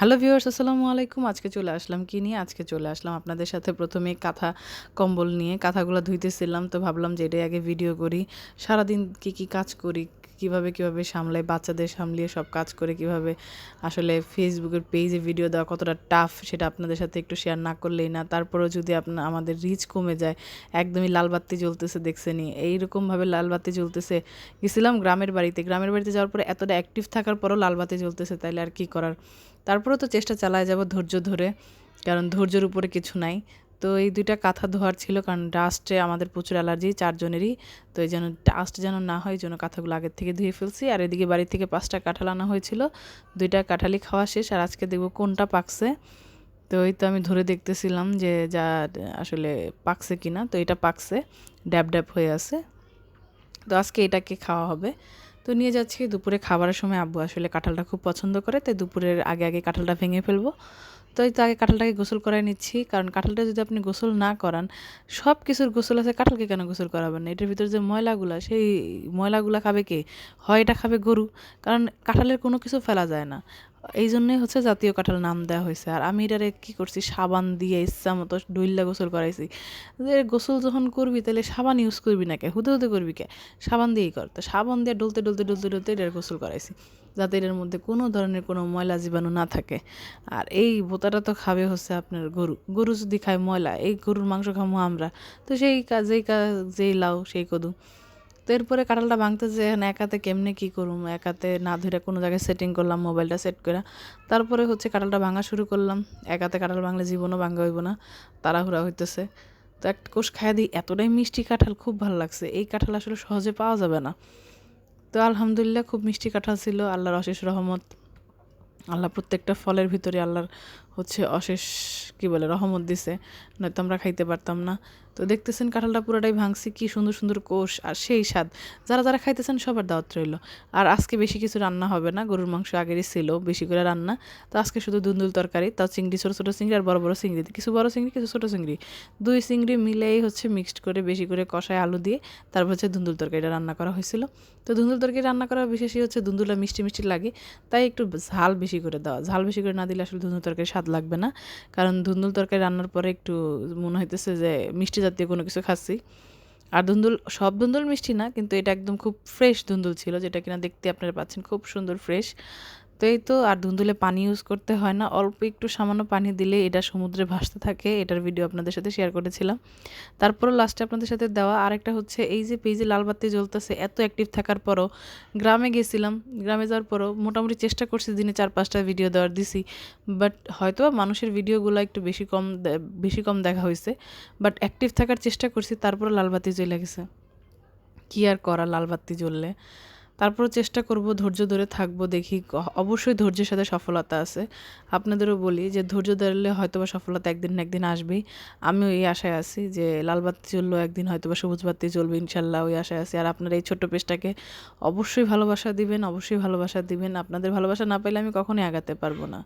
Hello viewers আসসালামু আলাইকুম। আজকে চলে আসলাম কি নিয়ে? আজকে চলে আসলাম আপনাদের সাথে প্রথমে কাঁথা কম্বল নিয়ে। কাঁথাগুলো ধুইতেছিলাম, তো ভাবলাম যে এটাই আগে ভিডিও করি। সারাদিন কি কি কাজ করি কীভাবে কীভাবে সামলাই বাচ্চাদের সামলিয়ে সব কাজ করে কীভাবে? আসলে ফেসবুকের পেজে ভিডিও দেওয়া কতটা টাফ সেটা আপনাদের সাথে একটু শেয়ার না করলেই না। তারপরেও যদি আপনার আমাদের রিচ কমে যায়, একদমই লাল বাতি জ্বলতেছে দেখছেনি এইরকমভাবে লাল বাতি জ্বলতেছে। গেছিলাম গ্রামের বাড়িতে। গ্রামের বাড়িতে যাওয়ার পরে এতটা অ্যাক্টিভ থাকার পরও লাল বাতি জ্বলতেছে, তাইলে আর কি করার? তারপরেও তো চেষ্টা চালায় যাব ধৈর্য ধরে। কারণ ধৈর্যের উপরে কিছু নাই। তো এই দুইটা কাঁথা ধোয়ার ছিল, কারণ ডাস্টে আমাদের প্রচুর অ্যালার্জি চারজনেরই। তো এই জন্য ডাস্ট যেন না হয় জন্য কাঁথাগুলো আগের থেকে ধুয়ে ফেলছি। আর এদিকে বাড়ি থেকে পাঁচটা কাঁঠাল আনা হয়েছিল। দুইটা কাঁঠালি খাওয়া শেষ, আর আজকে দেখব কোনটা পাকছে। তো এই তো আমি ধরে দেখতেছিলাম যে যা আসলে পাকছে কি না তো এটা পাকছে, ড্যাব ড্যাব হয়ে আছে। তো আজকে এটাকে খাওয়া হবে। তো নিয়ে যাচ্ছি দুপুরে খাবারের সময় আব্বু আসলে কাঁঠালটা খুব পছন্দ করে, তাই দুপুরের আগে আগে কাঁঠালটা ভেঙে ফেলব। তো এই তো আগে কাঁঠালটাকে গোসল করাই নিচ্ছি। কারণ কাঁঠালটা যদি আপনি গোসল না করান, সব কিছুর গোসল আছে, কাঁঠালকে কেন গোসল করাবেন না? এটার ভিতরে যে ময়লাগুলা, সেই ময়লাগুলা খাবে কে? হয় এটা খাবে গরু। কারণ কাঁঠালের কোনো কিছু ফেলা যায় না। এই জন্যই হচ্ছে জাতীয় কাঁঠাল নাম দেওয়া হয়েছে। আর আমি এটারে কী করছি? সাবান দিয়ে ইচ্ছা মতো ডইল্লা গোসল করাইছি। যে গোসল যখন করবি তাহলে সাবান ইউজ করবি না কে? হুদে হুদে করবি কে? সাবান দিয়েই কর। তো সাবান দিয়ে ডলতে ডলতে ডলতে ডলতে এটার গোসল করাইছি। যাতে এটার মধ্যে কোনো ধরনের কোনো ময়লা জীবাণু না থাকে। আর এই বোতাটা তো খাবে হচ্ছে আপনার গরু। গরু যদি খায় ময়লা, এই গরুর মাংস খামো আমরা। তো সেই কাজ যেই কাজ যেই লাউ, সেই কদু। তো এরপরে কাঁঠালটা ভাঙতেছে এখন একাতে কেমনে কী করুম? একাতে না ধরে কোনো জায়গায় সেটিং করলাম মোবাইলটা সেট করে তারপরে হচ্ছে কাঁঠালটা ভাঙা শুরু করলাম। একাতে কাঁঠাল ভাঙলে জীবনও ভাঙা হইব না, তাড়াহুড়া হইতেছে। তো একটা কোষ খাইয়া দিই, এতটাই মিষ্টি কাঁঠাল খুব ভালো লাগছে। এই কাঁঠাল আসলে সহজে পাওয়া যাবে না। তো আলহামদুলিল্লাহ খুব মিষ্টি কাঁঠাল ছিল, আল্লাহর অশেষ রহমত। আল্লাহ প্রত্যেকটা ফলের ভিতরে আল্লাহর হচ্ছে অশেষ, কি বলে, রহমত দিছে। নয়তো আমরা খাইতে পারতাম না। তো দেখতেছেন কাঁঠালটা পুরোটাই ভাঙছি, কি সুন্দর সুন্দর কোষ আর সেই স্বাদ। যারা যারা খাইতেছেন সবার দাওয়াত রইল। আর আজকে বেশি কিছু রান্না হবে না, গরুর মাংস আগেরই ছিল, বেশি করে রান্না। তো আজকে শুধু দুন্দুল তরকারি, তাও চিংড়ি, ছোটো ছোটো চিংড়ি আর বড় বড় চিংড়ি। কিছু বড় চিংড়ি, কিছু ছোটো চিংড়ি। দুই চিংড়ি মিলেই হচ্ছে মিক্সড করে বেশি করে কষায় আলু দিয়ে তারপর হচ্ছে দুন্দুল তরকারিটা রান্না করা হয়েছিল। তো দুন্দুল তরকারি রান্না করা বিশেষই হচ্ছে দুন্দুলটা মিষ্টি মিষ্টি লাগে, তাই একটু ঝাল বেশি করে দেওয়া। ঝাল বেশি করে না দিলে আসলে ধুন্দুল তরকারি স্বাদ লাগবে না। কারণ ধুন্দুল তরকারি রান্নার পরে একটু মনে হইতেছে যে মিষ্টি জাতীয় কোনো কিছু খাচ্ছি। আর ধুন্দুল, সব ধুন্দুল মিষ্টি না, কিন্তু এটা একদম খুব ফ্রেশ ধুন্দুল ছিল, যেটা কিনা দেখতে আপনারা পাচ্ছেন, খুব সুন্দর ফ্রেশ এই তো আর ধুন্দুলে পানি ইউজ করতে হয় না। অল্প একটু সামান্য পানি দিলে এটা সমুদ্রে ভাসতে থাকে। এটার ভিডিও আপনাদের সাথে শেয়ার করেছিলাম। তারপরও লাস্টে আপনাদের সাথে দেওয়া আরেকটা হচ্ছে, এই যে পেজে লাল বাতি জ্বলতেছে, এত অ্যাক্টিভ থাকার পরও গ্রামে গেছিলাম। গ্রামে যাওয়ার পরও মোটামুটি চেষ্টা করছি দিনে চার, পাঁচটা ভিডিও দেওয়ার দিছি। বাট হয়তো মানুষের ভিডিওগুলো একটু বেশি কম বেশি কম দেখা হয়েছে বাট অ্যাক্টিভ থাকার চেষ্টা করছি তারপরে লাল বাতি জ্বলে গেছে। কী আর করা লাল বাতি জ্বললে? তারপরও চেষ্টা করব ধৈর্য ধরে থাকব দেখি অবশ্যই ধৈর্যের সাথে সফলতা আছে। আপনাদেরও বলি যে ধৈর্য ধরলে হয়তো বা সফলতা একদিন না একদিন আসবেই। আমিও এই আশায় আছি যে লালবাতি চললেও একদিন হয়তোবা সবুজ বাতি চলবে ইনশাল্লাহ ওই আশায় আছি। আর আপনারা এই ছোট্ট পেজটাকে অবশ্যই ভালোবাসা দিবেন, অবশ্যই ভালোবাসা দিবেন। আপনাদের ভালোবাসা না পেলে আমি কখনোই আগাতে পারব না।